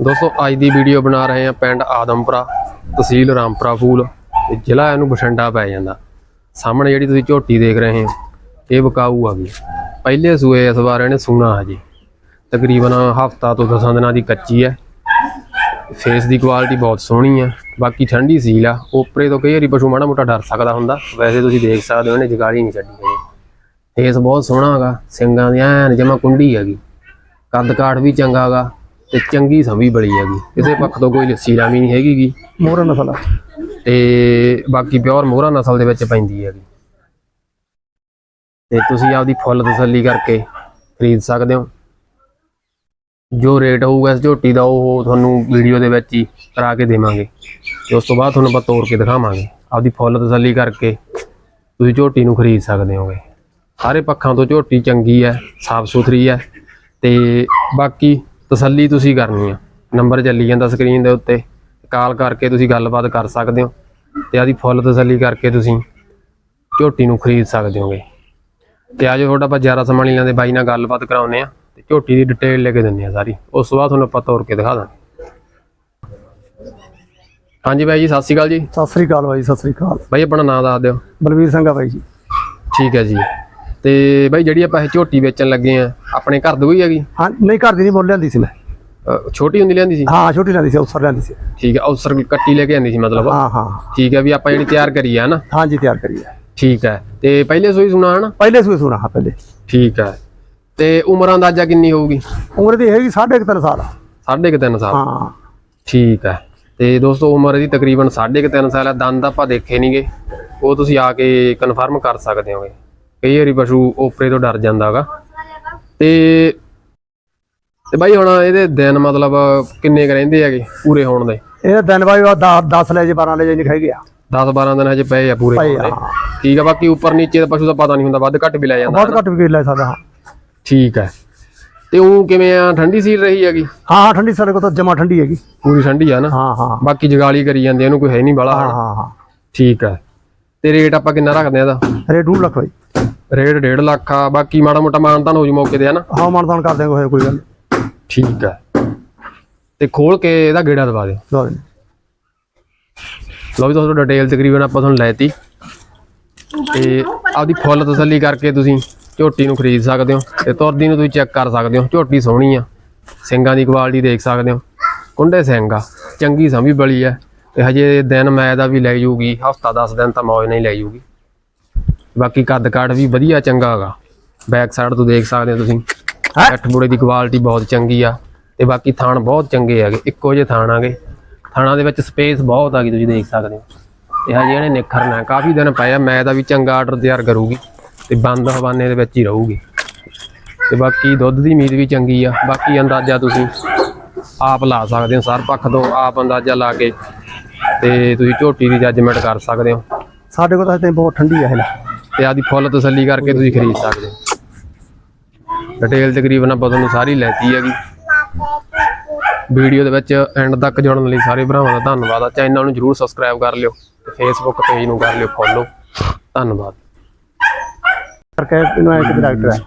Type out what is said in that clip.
ਦੋਸਤੋ, ਅੱਜ ਦੀ ਵੀਡੀਓ ਬਣਾ ਰਹੇ ਹਾਂ ਪਿੰਡ ਆਦਮਪੁਰਾ, ਤਹਿਸੀਲ ਰਾਮਪੁਰਾ ਫੂਲ, ਤੇ ਜ਼ਿਲ੍ਹਾ ਇਹਨੂੰ ਬਠਿੰਡਾ ਪੈ ਜਾਂਦਾ। ਸਾਹਮਣੇ ਜਿਹੜੀ ਤੁਸੀਂ ਝੋਟੀ ਦੇਖ ਰਹੇ ਹੋ, ਇਹ ਬਕਾਊ ਆ ਗਈ। ਪਹਿਲੇ ਸੂਏ ਇਸ ਵਾਰ ਇਹਨੇ ਸੂਣਾ ਹਜੇ। ਤਕਰੀਬਨ ਹਫਤਾ ਤੋਂ 10 ਦਿਨਾਂ ਦੀ ਕੱਚੀ ਹੈ। ਫੇਸ ਦੀ ਕੁਆਲਿਟੀ ਬਹੁਤ ਸੋਹਣੀ ਆ ਬਾਕੀ ਠੰਡੀ ਸੀਲ ਆ। ਉਪਰੇ ਤੋਂ ਕਈ ਵਾਰੀ ਪਸ਼ੂ ਮਾੜਾ ਮੋਟਾ ਡਰ ਸਕਦਾ ਹੁੰਦਾ। ਵੈਸੇ ਤੁਸੀਂ ਦੇਖ ਸਕਦੇ ਹੋ, ਇਹਨੇ ਜਗਾੜੀ ਨਹੀਂ ਛੱਡੀ ਹੋਈ। ਫੇਸ ਬਹੁਤ ਸੋਹਣਾ ਹੈਗਾ। ਸਿੰਗਾਂ ਦੀ ਐਨ ਜਮਾ ਕੁੰਡੀ ਹੈਗੀ। ਕੱਦ ਕਾਠ ਵੀ ਚੰਗਾ ਹੈਗਾ। ਤੇ ਚੰਗੀ ਸੰਭੀ ਬੜੀ ਹੈਗੀ। ਕਿਸੇ ਪੱਖ ਤੋਂ ਕੋਈ ਲੱਸੀ ਲਾਮੀ ਨਹੀਂ ਹੈਗੀਗੀ ਮੋਹਰਾ ਨਸਲ ਆ ਤੇ ਬਾਕੀ ਪਿਓਰ ਮੋਹਰਾ ਨਸਲ ਦੇ ਵਿੱਚ ਪੈਂਦੀ ਹੈਗੀ। ਤੇ ਤੁਸੀਂ ਆਪਦੀ ਫੁੱਲ ਤਸੱਲੀ ਕਰਕੇ ਖਰੀਦ ਸਕਦੇ ਹੋ। ਜੋ ਰੇਟ ਹੋਊਗਾ ਇਸ ਝੋਟੀ ਦਾ ਉਹ ਤੁਹਾਨੂੰ ਵੀਡੀਓ ਦੇ ਵਿੱਚ ਹੀ ਕਰਾ ਕੇ ਦੇਵਾਂਗੇ। ਤੇ ਉਸ ਤੋਂ ਬਾਅਦ ਤੁਹਾਨੂੰ ਆਪਾਂ ਤੋੜ ਕੇ ਦਿਖਾਵਾਂਗੇ। ਆਪਦੀ ਫੁੱਲ ਤਸੱਲੀ ਕਰਕੇ ਤੁਸੀਂ ਝੋਟੀ ਨੂੰ ਖਰੀਦ ਸਕਦੇ ਹੋਗੇ। ਸਾਰੇ ਪੱਖਾਂ ਤੋਂ ਝੋਟੀ ਚੰਗੀ ਹੈ ਸਾਫ਼ ਸੁਥਰੀ ਹੈ। ਤੇ ਬਾਕੀ ਤਸੱਲੀ ਤੁਸੀਂ ਕਰਨੀ ਆ। ਨੰਬਰ ਚੱਲੀ ਜਾਂਦਾ ਸਕਰੀਨ ਦੇ ਉੱਤੇ। ਕਾਲ ਕਰਕੇ ਤੁਸੀਂ ਗੱਲਬਾਤ ਕਰ ਸਕਦੇ ਹੋ ਤੇ ਆਦੀ ਫੁੱਲ ਤਸੱਲੀ ਕਰਕੇ ਤੁਸੀਂ ਝੋਟੀ ਨੂੰ ਖਰੀਦ ਸਕਦੇ ਹੋਗੇ। ਤੇ ਆਜੋ ਤੁਹਾਡਾ ਆਪਾਂ 11 ਸਮਾਣੀ ਲੈਂਦੇ ਬਾਈ ਨਾਲ ਗੱਲਬਾਤ ਕਰਾਉਨੇ ਆ। ਤੇ ਝੋਟੀ ਦੀ ਡਿਟੇਲ ਲੈ ਕੇ ਦਿੰਨੇ ਆ ਸਾਰੀ। ਉਸ ਤੋਂ ਬਾਅਦ ਤੁਹਾਨੂੰ ਆਪਾਂ ਤੋੜ ਕੇ ਦਿਖਾ ਦਾਂਗੇ। ਹਾਂਜੀ ਬਾਈ ਜੀ ਸਤਿ ਸ਼੍ਰੀ ਅਕਾਲ ਜੀ। ਸਤਿ ਸ੍ਰੀ ਅਕਾਲ ਬਾਈ ਸਤਿ ਸ੍ਰੀ ਅਕਾਲ। ਬਾਈ ਆਪਣਾ ਨਾਮ ਦੱਸ ਦਿਓ। ਬਲਵੀਰ ਸਿੰਘ ਆ ਬਾਈ ਜੀ। ਠੀਕ ਹੈ ਜੀ। ਤੇ ਬਾਈ ਜਿਹੜੀ ਆਪਾਂ ਇਹ ਝੋਟੀ ਵੇਚਣ ਲੱਗੇ ਆ ਆਪਣੇ ਘਰ ਦੀ ਹੀ ਹੈਗੀ? ਹਾਂ ਨਹੀਂ ਘਰ ਦੀ ਨਹੀਂ ਬੋਲ ਲਿਆਂਦੀ ਸੀ ਮੈਂ। ਅ, ਛੋਟੀ ਹੁੰਦੀ ਲਿਆਂਦੀ ਸੀ? ਹਾਂ ਛੋਟੀ ਲੈਂਦੀ ਸੀ ਉਸਰ ਲੈਂਦੀ ਸੀ। ਠੀਕ ਹੈ ਅਫਸਰ ਕੱਟੀ ਲੈ ਕੇ ਆਂਦੀ ਸੀ ਮਤਲਬ। ਹਾਂ ਹਾਂ। ਠੀਕ ਹੈ ਵੀ ਆਪਾਂ ਜਿਹੜੀ ਤਿਆਰ ਕਰੀ ਆ ਨਾ ਹਾਂ ਜੀ ਤਿਆਰ ਕਰੀ ਹੈ ਠੀਕ ਹੈ ਤੇ ਪਹਿਲੇ ਸੋਈ ਸੁਣਾ ਹਨਾ? ਪਹਿਲੇ ਸੂਏ ਸੁਣਾ ਹਾਂ ਪਹਿਲੇ। ਠੀਕ ਹੈ ਤੇ ਉਮਰ ਅੰਦਾਜ਼ਾ ਕਿੰਨੀ ਹੋਊਗੀ? ਉਮਰ ਦੀ ਹੈਗੀ ਸਾਢੇ ਕੁ ਤਿੰਨ ਸਾਲ। ਸਾਢੇ ਕੁ ਤਿੰਨ ਸਾਲ। ਹਾਂ। ਠੀਕ ਹੈ ਤੇ ਦੋਸਤੋ ਉਮਰ ਇਹਦੀ ਤਕਰੀਬਨ ਸਾਢੇ ਕੁ ਤਿੰਨ ਸਾਲ ਹੈ ਦੰਦ ਆਪਾਂ ਦੇਖੇ ਨਹੀਂਗੇ ਉਹ ਤੁਸੀਂ ਆ ਕੇ ਕਨਫਰਮ ਕਰ ਸਕਦੇ ਹੋਗੇ। ਕਈ ਵਾਰੀ ਪਸ਼ੂ ਓਪਰੇ ਤੋਂ ਡਰ ਜਾਂਦਾਗਾ ਤੇ ਤੇ ਬਾਈ ਹੁਣ ਇਹਦੇ ਦਿਨ ਮਤਲਬ ਕਿੰਨੇ ਕੁ ਰਹਿੰਦੇ ਹੈਗੇ ਪੂਰੇ ਹੋਣ ਦੇ? ਇਹ ਦਿਨ ਬਾਈ 10 ਲੈ ਜੇ 12 ਲੈ ਜੇ ਖਾਈ ਗਿਆ। 10 12 ਦਿਨ ਹਜੇ ਪਏ ਆ ਪੂਰੇ ਹੋਣ ਦੇ। ਠੀਕ ਆ ਬਾਕੀ ਉੱਪਰ ਨੀਚੇ ਦਾ ਪਸ਼ੂ ਦਾ ਪਤਾ ਨਹੀਂ ਹੁੰਦਾ ਵੱਧ ਘੱਟ ਵੀ ਲੈ ਜਾਂਦਾ ਬਹੁਤ ਘੱਟ ਵੀ ਲੈ ਸਕਦਾ ਹਾਂ। ਠੀਕ ਹੈ ਤੇ ਉਹ ਕਿਵੇਂ ਆ ਠੰਡੀ ਸੀਲ ਰਹੀ ਹੈਗੀ? ਹਾਂ ਹਾਂ ਠੰਡੀ ਸਾਡੇ ਕੋਲ ਤਾਂ ਜਮਾ ਠੰਡੀ ਹੈਗੀ। ਪੂਰੀ ਠੰਡੀ ਆ ਨਾ? ਹਾਂ ਹਾਂ। ਬਾਕੀ ਜਗਾਲੀ ਕਰੀ ਜਾਂਦੇ ਇਹਨੂੰ ਕੋਈ ਹੈ ਨਹੀਂ ਬਾਲਾ ਹਾਂ ਹਾਂ ਠੀਕ ਹੈ ਤੇ ਰੇਟ ਆਪਾਂ ਕਿੰਨਾ ਰੱਖਦੇ ਆ ਇਹਦਾ? ਰੇ 2 ਲੱਖ ਬਾਈ। ਰੇਟ 1.5 ਲੱਖ ਆ ਬਾਕੀ ਮਾੜਾ ਮੋਟਾ ਮਾਨਤਾਨ ਹੋ ਜੂ ਮੌਕੇ ਤੇ ਹੈ ਨਾ ਹਾਂ ਮਾਨਦਾਨ ਕਰ ਦੇਂਗੇ ਹੋਏ ਕੋਈ ਗੱਲ। ਠੀਕ ਹੈ ਤੇ ਖੋਲ ਕੇ ਇਹਦਾ ਗੇੜਾ ਦਵਾ ਦਿਓ ਲਓ ਜੀ। ਲਓ ਵੀ ਤੁਹਾਨੂੰ ਡਿਟੇਲ ਤਕਰੀਬਨ ਆਪਾਂ ਤੁਹਾਨੂੰ ਲੈਤੀ। ਤੇ ਆਪਦੀ ਫੁੱਲ ਤਸੱਲੀ ਕਰਕੇ ਤੁਸੀਂ ਝੋਟੀ ਨੂੰ ਖਰੀਦ ਸਕਦੇ ਹੋ ਤੇ ਤੁਰਦੀ ਨੂੰ ਤੁਸੀਂ ਚੈੱਕ ਕਰ ਸਕਦੇ ਹੋ। ਝੋਟੀ ਸੋਹਣੀ ਆ। ਸਿੰਗਾਂ ਦੀ ਕੁਆਲਿਟੀ ਦੇਖ ਸਕਦੇ ਹੋ। ਕੁੰਡੇ ਸਿੰਘ ਆ। ਚੰਗੀ ਸਮੀ ਬਲੀ ਆ। ਤੇ ਹਜੇ ਦਿਨ ਮੈਂ ਦਾ ਵੀ ਲੈ ਜੂਗੀ ਹਫਤਾ 10 ਦਿਨ ਤਾਂ ਮੌਜ ਨਹੀਂ ਲੈ ਜੂਗੀ। ਬਾਕੀ ਕੱਦ ਕਾਠ ਵੀ ਵਧੀਆ ਚੰਗਾ ਹੈਗਾ। ਬੈਕ ਸਾਈਡ ਤੋਂ ਦੇਖ ਸਕਦੇ ਹੋ ਤੁਸੀਂ? ਅੱਠ ਬੁੜੇ ਦੀ ਕੁਆਲਿਟੀ ਬਹੁਤ ਚੰਗੀ ਆ ਤੇ ਬਾਕੀ ਥਾਣ ਬਹੁਤ ਚੰਗੇ ਹੈਗੇ। ਇੱਕੋ ਜਿਹੇ ਥਾਣ ਆਗੇ। ਥਾਣਾ ਦੇ ਵਿੱਚ ਸਪੇਸ ਬਹੁਤ ਆ ਗਈ ਤੁਸੀਂ ਦੇਖ ਸਕਦੇ ਹੋ। ਤੇ ਹਜੇ ਇਹਨੇ ਨਿਖਰਨਾ ਕਾਫੀ ਦਿਨ ਪਏ ਆ ਮੈਂ ਤਾਂ ਵੀ ਚੰਗਾ ਆਰਡਰ ਤਿਆਰ ਕਰੂਗੀ ਤੇ ਬੰਦ ਹਵਾਨੇ ਦੇ ਵਿੱਚ ਹੀ ਰਹੂਗੀ। ਤੇ ਬਾਕੀ ਦੁੱਧ ਦੀ ਉਮੀਦ ਵੀ ਚੰਗੀ ਆ। ਬਾਕੀ ਅੰਦਾਜ਼ਾ ਤੁਸੀਂ ਆਪ ਲਾ ਸਕਦੇ ਹੋ ਸਰ ਪੱਖ ਤੋਂ ਆਪ ਅੰਦਾਜ਼ਾ ਲਾ ਕੇ ਤੇ ਤੁਸੀਂ ਝੋਟੀ ਦੀ ਜੱਜਮੈਂਟ ਕਰ ਸਕਦੇ ਹੋ। ਸਾਡੇ ਕੋਲ ਤਾਂ ਬਹੁਤ ਠੰਡੀ ਹੈ ਹਲੇ ਤੇ ਆਦੀ ਫੁੱਲ ਤਸੱਲੀ ਕਰਕੇ ਤੁਸੀਂ ਖਰੀਦ ਸਕਦੇ ਹੋ। ਡਿਟੇਲ ਤਕਰੀਬਨ ਆਪਾਂ ਤੁਹਾਨੂੰ ਸਾਰੀ ਲੈਤੀ ਹੈਗੀ। ਵੀਡੀਓ ਦੇ ਵਿੱਚ ਐਂਡ ਤੱਕ ਜੁੜਨ ਲਈ ਸਾਰੇ ਭਰਾਵਾਂ ਦਾ ਧੰਨਵਾਦ ਆ। ਚੈਨਲ ਨੂੰ ਜਰੂਰ ਸਬਸਕ੍ਰਾਈਬ ਕਰ ਲਿਓ ਤੇ ਫੇਸਬੁੱਕ ਪੇਜ ਨੂੰ ਕਰ ਲਿਓ ਫੋਲੋ ਧੰਨਵਾਦ। ਕਰਕੇ ਇਹਨੂੰ ਐ ਡਾਕਟਰ ਹੈ।